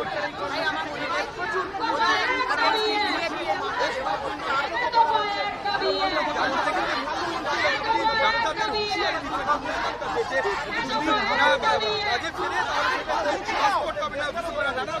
দাদা সরো সরো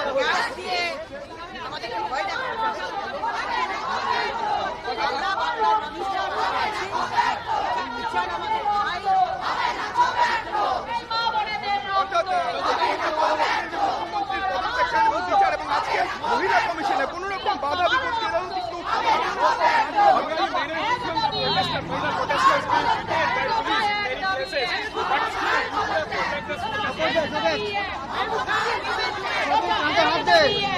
মহিলা Hadi hadi.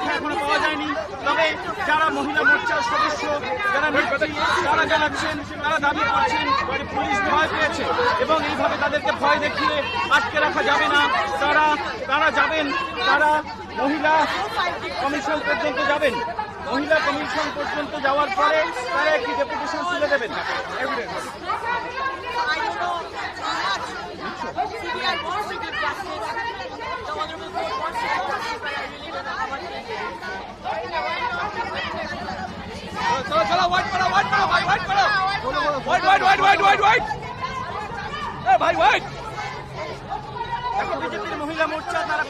ব্যাখ্যা এখনও পাওয়া যায়নি। তবে যারা মহিলা মোর্চার সদস্য, যারা তারা জানাচ্ছেন, তারা দাবি করছেন পুলিশ ভয় পেয়েছে এবং এইভাবে তাদেরকে ভয় দেখিয়ে আটকে রাখা যাবে না। তারা তারা যাবেন, তারা মহিলা কমিশন পর্যন্ত যাবেন। মহিলা কমিশন পর্যন্ত যাওয়ার পরে তারা একটি ডেপুটেশন তুলে দেবেন। Wait wait wait wait wait wait এ ভাই ওয়াইট এখন বিজেপির মহিলা মোর্চা তারা